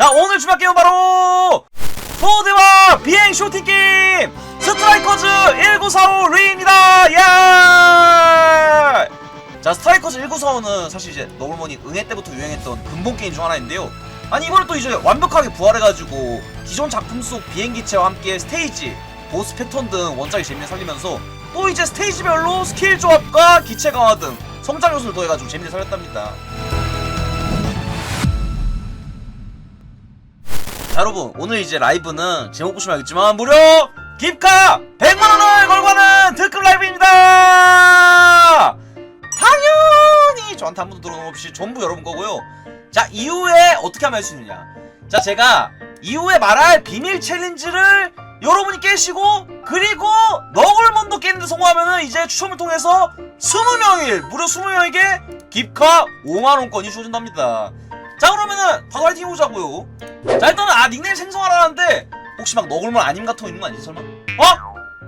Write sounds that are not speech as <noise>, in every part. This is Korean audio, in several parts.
자 오늘 주말 게임 바로 포드와 비행 쇼팅 게임 스트라이커즈 1945 리입니다. 야! 자 스트라이커즈 1945는 사실 이제 너블머니 응애 때부터 유행했던 근본 게임 중 하나인데요. 아니 이번에 또 이제 완벽하게 부활해가지고 기존 작품 속 비행기체와 함께 스테이지 보스 패턴 등 원작의 재미를 살리면서 또 이제 스테이지별로 스킬 조합과 기체 강화 등 성장 요소를 더해가지고 재미를 살렸답니다 자 여러분 오늘 이제 라이브는 제목 보시면 알겠지만 무려 깁카 100만원을 걸고 하는 특급 라이브입니다! 당연히 저한테 한 번도 들어놓은 없이 전부 여러분 거고요. 자 이후에 어떻게 하면 할 수 있느냐? 자 제가 이후에 말할 비밀 챌린지를 여러분이 깨시고 그리고 너굴몬도 깨는데 성공하면은 이제 추첨을 통해서 20명일 무려 20명에게 깁카 5만원권이 주어진답니다 자 그러면은 바로 화이팅 해보자고요. 자 일단은 아 닉네임 생성하라는데 혹시 막 너굴몬 아님 같은 거 있는 거 아니지 설마? 어?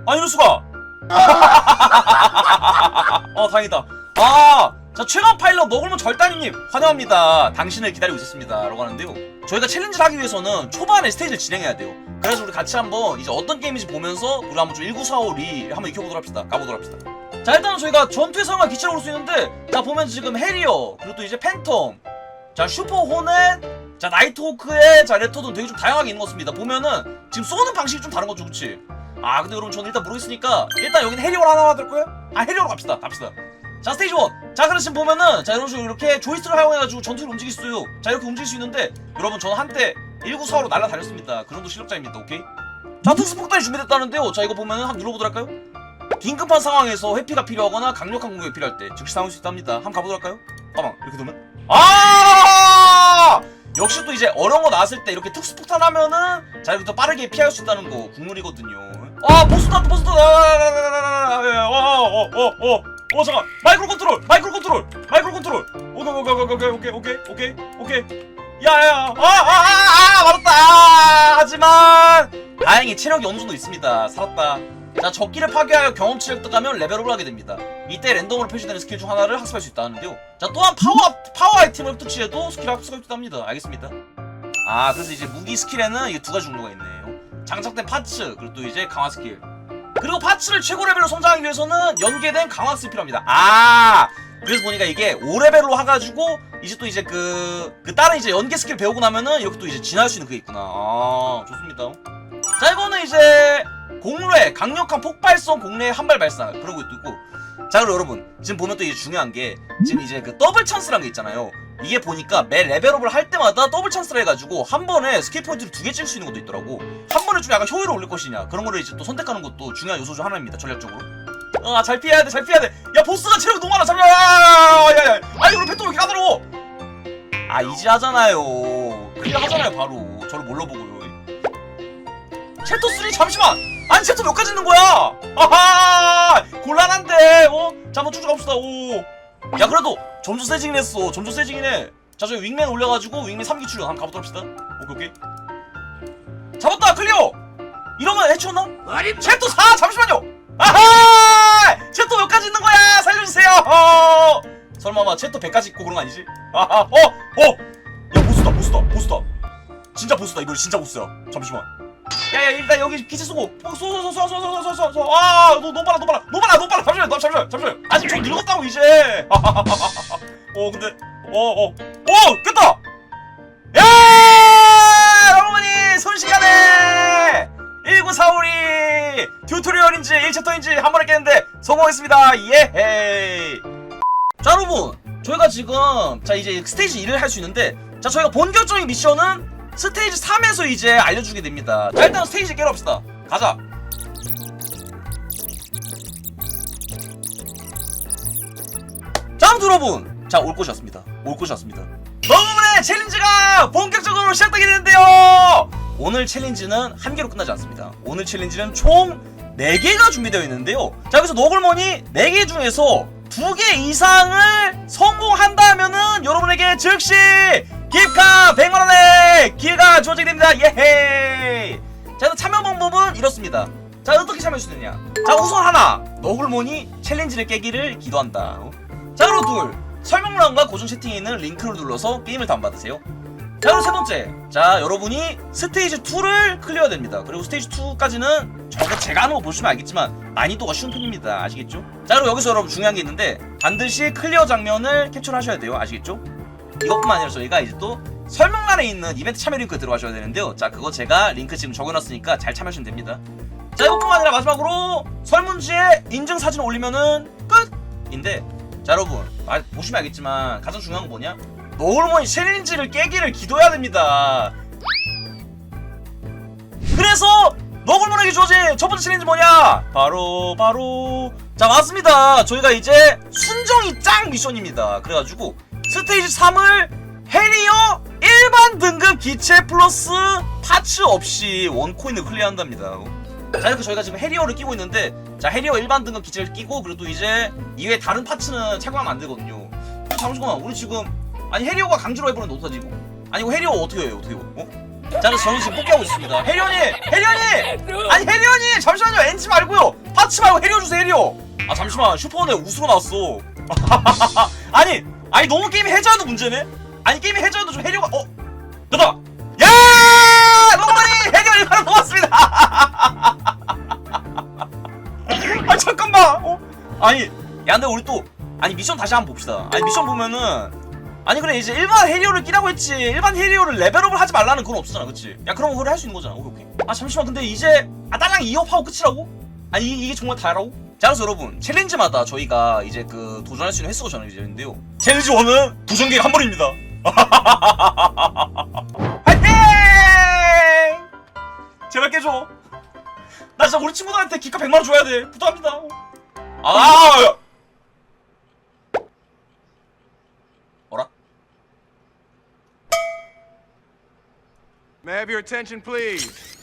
아 이럴 수가. <laughs> 어 다행이다. 아자 최강 파일럿 너굴몬 절단이님 환영합니다. 당신을 기다리고 있었습니다. 라고 하는데요. 저희가 챌린지를 하기 위해서는 초반에 스테이지를 진행해야 돼요. 그래서 우리 같이 한번 이제 어떤 게임인지 보면서 우리 한번 좀 1945리 한번 익혀보도록 합시다. 가보도록 합시다. 자 일단은 저희가 전투에 사용할 기체를 볼 수 있는데 자 보면 지금 해리어 그리고 또 이제 팬텀 자 슈퍼 호넷 자 나이트호크의 자 레터도 되게 좀 다양하게 있는 것 같습니다 보면은 지금 쏘는 방식이 좀 다른 거죠 그치? 아 근데 여러분 저는 일단 모르겠으니까 일단 여기는 해리어로 하나 될 거예요? 아 해리어로 갑시다 갑시다 자 스테이지 1 자 그래서 지금 보면은 자 이런 식으로 이렇게 조이스틱을 사용해가지고 전투를 움직일 수 있어요 자 이렇게 움직일 수 있는데 여러분 저는 한때 1945로 날라다녔습니다 그 정도 실력자입니다 오케이? 자 특수폭탄이 준비됐다는데요 자 이거 보면은 한번 눌러보도록 할까요? 긴급한 상황에서 회피가 필요하거나 강력한 공격이 필요할 때 즉시 사용할 수 있답니다 한번 가보도록 할까요? 잠깐만 이렇게 되면 아 역시 또 이제 어려운 거 나왔을 때 이렇게 특수폭탄 하면은 자 이렇게 더 빠르게 피할 수 있다는 거 국룰이거든요 아 보스다 보스다 어어어 어 어 어 잠깐 마이크로 컨트롤 마이크로 컨트롤 마이크로 컨트롤 오케이 오케이 오케이 오케이 오케이 오케이 오케이 야야야 아아아아 맞았다 아, 하지만 다행히 체력이 어느 정도 있습니다 살았다 자 적기를 파괴하여 경험치를 득하면 레벨업을 하게 됩니다. 이때 랜덤으로 표시되는 스킬 중 하나를 학습할 수 있다는데요. 자 또한 파워 파워 아이템을 흡득시에도 스킬 학습할 수 있답니다. 알겠습니다. 아 그래서 이제 무기 스킬에는 이게 두 가지 종류가 있네요. 장착된 파츠 그리고 또 이제 강화 스킬. 그리고 파츠를 최고 레벨로 성장하기 위해서는 연계된 강화 스킬이 필요합니다. 아! 그래서 보니까 이게 5레벨로 해가지고 이제 또 이제 그, 그 다른 이제 연계 스킬 배우고 나면은 이렇게 또 이제 진화할 수 있는 그게 있구나. 아 좋습니다. 자 이거는 이제 공뢰 강력한 폭발성 공뢰 한발 발사. 것도 있고. 자 그리고 여러분 지금 보면 또 이제 중요한 게 지금 이제 그 더블 찬스라는 게 있잖아요. 이게 보니까 매 레벨업을 할 때마다 더블 찬스를 해가지고 한 번에 스킬 포인트를 두 개 찍을 수 있는 것도 있더라고. 한 번에 좀 약간 효율을 올릴 것이냐. 그런 거를 이제 또 선택하는 것도 중요한 요소 중 하나입니다 전략적으로. 아 잘 피해야 돼잘 피해야 돼야 보스가 체력이 너무 많아. 잠깐 야야야 아니 우리 이렇게 까다로워? 아 이지 하잖아요. 클리어 하잖아요 바로. 저를 몰라 보고요 챕터 3 잠시만 아니 챕터 몇 가지 있는 거야? 아하 곤란한데 어? 자 한번 쭉 갑시다 오 야 그래도 점수 세지긴 했어. 점수 세지긴 해 자 저기 윙맨 올려가지고 윙맨 3기 출연. 한번 가보도록 합시다. 오케이 오케이. 잡았다 클리어 이러면 해치웠나? 챕터 4 잠시만요! 아하! 챕터 몇 가지 있는 거야! 살려주세요! 어. 설마 막 챕터 100가지 있고 그런 거 아니지? 아하 어? 어? 야 보스다 보스다 보스다. 진짜 보스다 이거 진짜 보스야. 잠시만 야야 일단 여기 기체 쏘고. 빨라 너무 빨라 너무 빨라 너무 빨라. 잠시만 너 잠시만 잠시만 아직 좀 늙었다고 이제. <laughs> 어 근데 어어오 깼다! 야! 여러분이 순식간에 1945리 튜토리얼인지 1챕터인지 한 번에 깼는데 성공했습니다. 예헤이. 자 여러분. 저희가 지금 자 이제 스테이지 1을 할수 있는데 자 저희가 본격적인 미션은 스테이지 3에서 이제 알려주게 됩니다. 자 일단 스테이지 깨러 합시다. 가자. 자 아무튼 여러분 자 올 곳이 왔습니다. 올 곳이 왔습니다. 너무의 챌린지가 본격적으로 시작되게 되는데요. 오늘 챌린지는 한 개로 끝나지 않습니다. 오늘 챌린지는 총 4개가 준비되어 있는데요. 자 여기서 노골몬이 4개 중에서 2개 이상을 성공한다면은 여러분에게 즉시 기프카 100만원의 기회가 주어지게 됩니다. 예헤이 자 그래서 참여 방법은 이렇습니다. 자 어떻게 참여할 수 있느냐? 자 우선 하나. 너굴몬이 챌린지를 깨기를 기도한다. 자 그리고 둘. 설명란과 고정 채팅에 있는 링크를 눌러서 게임을 다운받으세요. 자 그리고 세 번째. 자 여러분이 스테이지 2를 클리어해야 됩니다. 그리고 스테이지 2까지는 저거 제가 하는 거 보시면 알겠지만 난이도가 쉬운 편입니다. 아시겠죠? 자 그리고 여기서 여러분 중요한 게 있는데 반드시 클리어 장면을 캡처를 하셔야 돼요. 아시겠죠? 이것뿐만 아니라 저희가 이제 또 설명란에 있는 이벤트 참여 링크 들어가셔야 되는데요. 자 그거 제가 링크 지금 적어놨으니까 잘 참여하시면 됩니다. 자 이것뿐만 아니라 마지막으로 설문지에 인증 사진 올리면은 끝인데 자 여러분 아, 보시면 알겠지만 가장 중요한 건 뭐냐? 노을몬이 챌린지를 깨기를 기도해야 됩니다. 그래서 너굴몬에게 주어진 첫 번째 챌린지 뭐냐? 바로 바로. 자 맞습니다. 저희가 이제 순정이 짱 미션입니다. 그래가지고 스테이지 3을 해리어 일반 등급 기체 플러스 파츠 없이 원코인을 클리어한답니다. 자 이렇게 저희가 지금 해리어를 끼고 있는데 자 해리어 일반 등급 기체를 끼고 그래도 이제 이외에 다른 파츠는 착용하면 안 되거든요. 잠시만 우리 지금 아니 해리어가 강제로 해보는 노타지고 아니 이거 해리어 어떻게 해요 어떻게 해요? 어? 자 그래서 저는 지금 뽑기하고 있습니다. 해리어님 해리어님 아니 해리어님 잠시만요. 엔지 말고요. 파츠 말고 해리어 주세요 해리어. 아 잠시만. 슈퍼원에 우수로 나왔어. <laughs> 아니 아니 너무 게임이 해저어도 문제네? 아니 게임이 해저어도 좀 해리어가 어? 됐다 야! 너무니 해리어 일반을 뽑았습니다! 아 잠깐만! 어? 아니 야 근데 우리 또 아니 미션 다시 한번 봅시다. 아니 미션 보면은 아니 그래 이제 일반 해리어를 끼라고 했지. 일반 해리어를 레벨업을 하지 말라는 그건 없었잖아 그치? 야 그럼 그걸 할 수 있는 거잖아. 오케이 오케이. 아 잠시만 근데 이제 아 딸랑 2업하고 끝이라고? 아니 이- 이게 정말 다라고? 자 그래서 여러분 챌린지마다 저희가 이제 그 도전할 수 있는 횟수가 정해져 있는데요 챌린지 1은 도전 기획 한 번입니다 <laughs> 화이팅! 제발 깨줘 나 진짜 우리 친구들한테 기가 100만원 줘야 돼 부탁합니다 아 야. 어라? May I have your attention, please?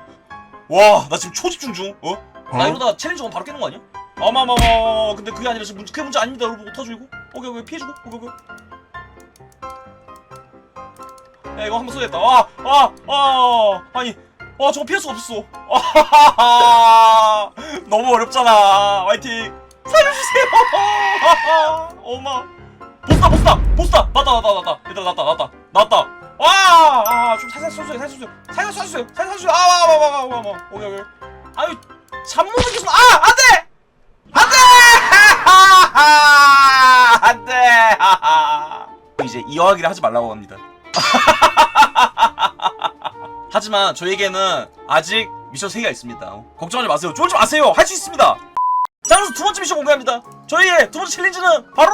와 나 지금 초집중 중. 어? 나 어? 이러다 챌린지 원 바로 깨는 거 아니야? 어마마마 근데 그게 아니라 지금 문제, 그게 문제 아닙니다. 여러분 이거 오케이 오케이. 피해주고. 오케이 오케이. 야 이거 한번 쏘겠다. 와와와. 아니 와 저거 피할 수가 없었어. 아하하하 <laughs> 너무 어렵잖아. 화이팅. 살려주세요. <laughs> 엄마. 보스다 보스다. 보스다. 나다 나다 나다. 얘들아 나다 나다. 나다 와아좀 살살 쏘세요 살살 쏘세요. 살살 쏘세요 살살 쏘세요. 아 와 와 와 와 와 오케이 오케이. 아유 잠못 이겠어. 아 안 돼! 안 돼! 안 돼! 이제 이어하기를 하지 말라고 합니다. <laughs> 하지만 저에게는 아직 미션 3개가 있습니다. 어, 걱정하지 마세요. 쫄지 마세요. 할 수 있습니다. 자 그래서 두 번째 미션 공개합니다. 저희의 두 번째 챌린지는 바로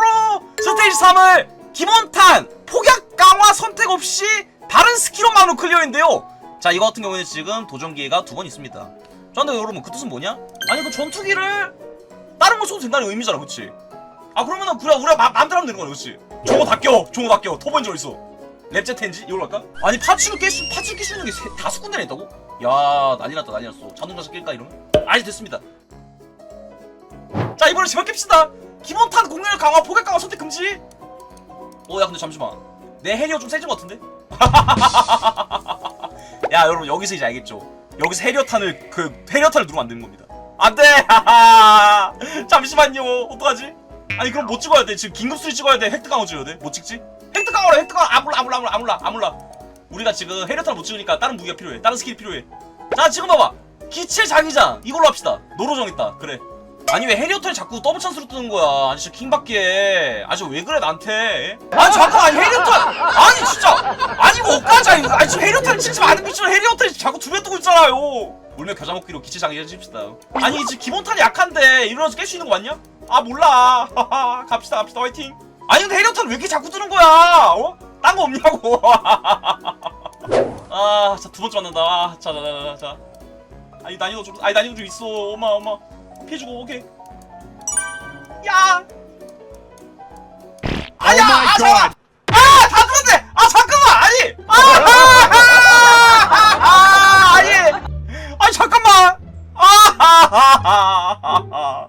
스테이지 3을 기본탄 폭약 선택 없이 다른 스킬로만으로 클리어인데요 자 이거 같은 경우에는 지금 도전 기회가 두 번 있습니다 자 근데 여러분 그 뜻은 뭐냐? 아니 그 전투기를 다른 걸 써도 된다는 의미잖아 그치? 아 그러면은 그래 우리가 마, 마음대로 하면 되는 거야 그치? 종호 다 껴! 종호 다 껴! 터보인지 어딨어? 랩제텐지? 이걸로 할까? 아니 파츠를 깰 수, 파츠를 낄수 있는 게 세- 다섯 군데나 있다고? 야 난리 났다 난리 났어 자동차서 낄까 이러면? 아니 됐습니다 자 이번에 제발 깹시다 기본탄 공격력 강화 포격 강화 선택 금지 어야 근데 잠시만 내 해리어 좀 세진 것 같은데? <laughs> 야 여러분 여기서 이제 알겠죠? 여기서 해리어탄을 그 해리어탄을 누르면 안 되는 겁니다. 안돼! <laughs> 잠시만요. 어떡하지? 아니 그럼 못 찍어야 돼? 지금 긴급 수리 찍어야 돼? 획득 강화 찍어야 돼 못 찍지? 획득 강화래 획득 강화 아 몰라 아 몰라 아 몰라 아 몰라 아 몰라. 우리가 지금 해리어탄을 못 찍으니까 다른 무기가 필요해. 다른 스킬이 필요해. 자 지금 봐봐. 기체 자기장 이걸로 합시다. 노로 정했다. 그래 아니 왜 해리어탄이 자꾸 더블 찬스로 뜨는 거야? 아니 진짜 킹받게 아니 저왜 그래 나한테? 아니 잠깐 아니 해리어탄 아니 진짜. 아니 엇가자 이거 아니 지금 해리어탄 치지 않은 미치면 해리어탄이 자꾸 두 배 뜨고 있잖아요. 울며 겨자 먹기로 기체 장기전 칩시다. 아니 지금 기본탄이 약한데 일어나서 깰 수 있는 거 맞냐? 아 몰라. 갑시다 갑시다. 화이팅. 아니 근데 해리어탄 왜 이렇게 자꾸 뜨는 거야? 어? 딴 거 없냐고. 아자 두 번째 맞는다. 자자자자. 아니 난이도 좀 아니 난이도 좀 있어. 엄마 엄마 피해 주고 오케이. 야. 아야. Oh 아 잠깐. 아, 다 들었네. 아, 잠깐만. 아니. 아! 아! 아! 아, 아 아니. 아, 잠깐만. 아! 아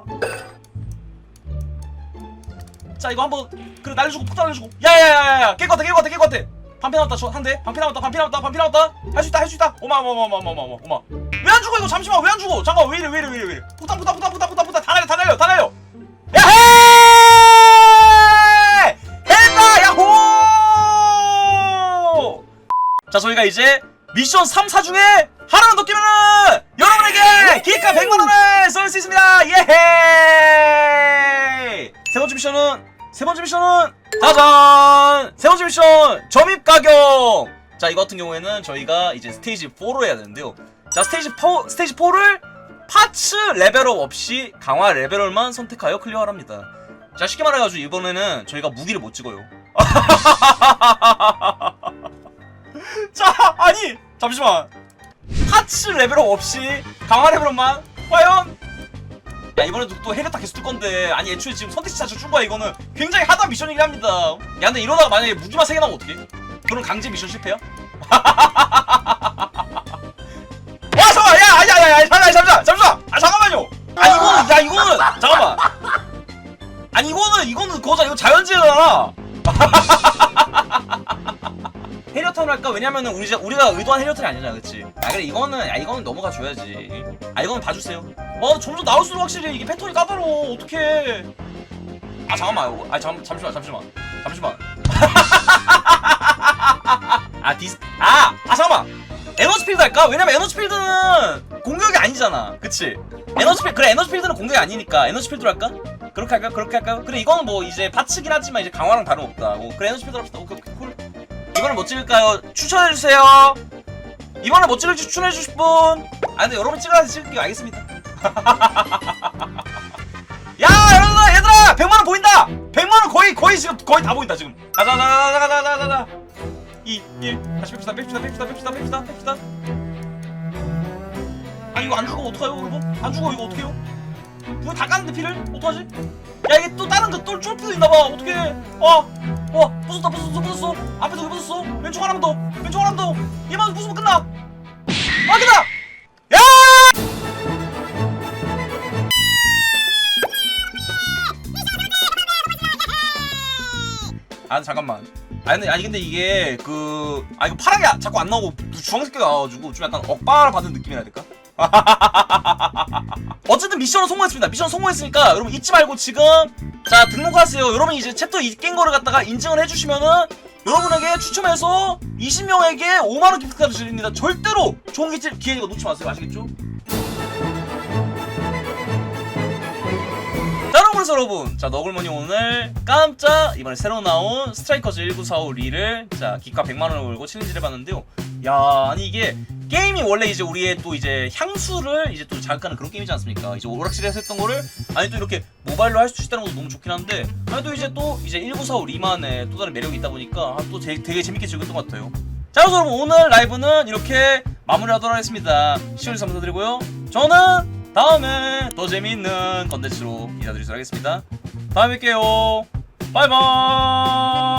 자, 이거 한번 그래 날려 주고 폭탄 날려 주고. 야야야야. 깰 것 같아. 깰 것 같아. 깰 것 같아. 반피 남았다 저 한대. 반피 남았다 반피 남았다 반피 남았다. 할 수 있다 할 수 있다. 오마 오마 오마 오마 오마 오마. 왜 안 죽어 이거? 잠시만 왜 안 죽어? 잠깐 왜 이래 왜 이래 왜 이래 왜 이래? 폭탄 폭탄 폭탄 폭탄 폭탄 폭탄 다 날려 다 날려 다 날려. 야해! 했다 야호! 자 저희가 이제 미션 3, 4 중에 하나만 더 끼면은 여러분에게 기가 100만원을 쏠 수 있습니다. 예헤이! 세 번째 미션은 세 번째 미션은 짜잔! 세 번째 미션 점입 가격! 자 이거 같은 경우에는 저희가 이제 스테이지 4로 해야 되는데요. 자 스테이지 4 스테이지 4를 파츠 레벨업 없이 강화 레벨업만 선택하여 클리어합니다. 자 쉽게 말해가지고 이번에는 저희가 무기를 못 찍어요. <laughs> 자 아니 잠시만. 파츠 레벨업 없이 강화 레벨업만 과연 야 이번에도 또 헤르타 계속 뜰 건데. 아니 애초에 지금 선택지 자체 준 거야 이거는. 굉장히 하단 미션이긴 합니다. 야 근데 이러다가 만약에 무기만 3개 나오면 어떡해? 그럼 강제 미션 실패야? <laughs> 와 잠깐만! 야야야야 잠깐만 잠시만 잠시만 아 잠깐만요! 아니 이거는 야 이거는 잠깐만! 아니 이거는 이거는 그거잖아. 이거 자연재해잖아. <laughs> 헤리어턴을 할까? 왜냐면은 우리, 우리가 의도한 헤리어턴이 아니잖아 그치? 아 그래 이거는 야 이거는 넘어가 줘야지. 아 이거는 봐주세요 와 점점 나올수록 확실히 이게 패턴이 까다로워 어떡해 아 잠깐만 아 잠, 잠시만 잠시만 잠시만 <laughs> 아 디스 아! 아 잠깐만 에너지 필드 할까? 왜냐면 에너지 필드는 공격이 아니잖아 그치? 에너지 필드 그래 에너지 필드는 공격이 아니니까 에너지 필드로 할까? 그렇게 할까? 그렇게 할까요? 그래 이거는 뭐 이제 파츠긴 하지만 이제 강화랑 다름없다 뭐, 그래 에너지 필드로 합시다 오케이 오케이 쿨 이번에 뭐 찍을까요? 추천해주세요 이번에 뭐 찍을지 추천해주실 분? 아 근데 여러분 찍어야 찍을게요 알겠습니다 <laughs> 야 여러분 얘들아! 100만원 보인다! 100만원 거의 거의 지금 거의 다 보인다 지금. 가자 가자 가자 가자 가자 가자. 2 1 다시 뺍시다 뺍시다 뺍시다 뺍시다 뺍시다 뺍시다. 아니 이거 안 죽어. 어떡해요 여러분 안 죽어. 이거 어떡해요? 이거 다 깠는데 피를? 어떡하지? 야 이게 또 다른 거또 쫄프도 있나봐. 어떡해. 어 어, 부쉈다, 부쉈어, 부쉈어. 앞에도 왜 부쉈어? 왼쪽 하나만 더, 왼쪽 하나만 더. 얘만 부수면 끝나. 아, 끝나. 아, 잠깐만. 아니 아니 근데 이게 그, 아 이거 파란 게 자꾸 안 나오고 주황색이 나와가지고 좀 약간 억바를 받은 느낌이라 될까? <laughs> 어쨌든 미션을 성공했습니다. 미션 성공했으니까 여러분 잊지 말고 지금 자 등록하세요. 여러분 이제 챕터 2깬 거를 갖다가 인증을 해주시면은 여러분에게 추첨해서 20명에게 5만원 기프트카드 드립니다. 절대로 좋은 기회 기회 이거 놓지 마세요. 아시겠죠? 그래서 여러분. 자 너굴머니 오늘 깜짝 이번에 새로 나온 스트라이커즈 1945 리를 자 기가 100만원을 걸고 챌린지를 해봤는데요. 야 아니 이게 게임이 원래 이제 우리의 또 이제 향수를 이제 또 자극하는 그런 게임이지 않습니까? 이제 오락실에서 했던 거를 아니 또 이렇게 모바일로 할 수 있다는 것도 너무 좋긴 한데 아니 또 이제 또 이제 1945 리만의 또 다른 매력이 있다 보니까 아, 또 제- 되게 재밌게 즐겼던 것 같아요. 자 그래서 여러분 오늘 라이브는 이렇게 마무리하도록 하겠습니다. 시청해주셔서 감사드리고요. 저는 다음에 더 재미있는 컨텐츠로 인사드리도록 하겠습니다. 다음에 뵐게요. 바이바이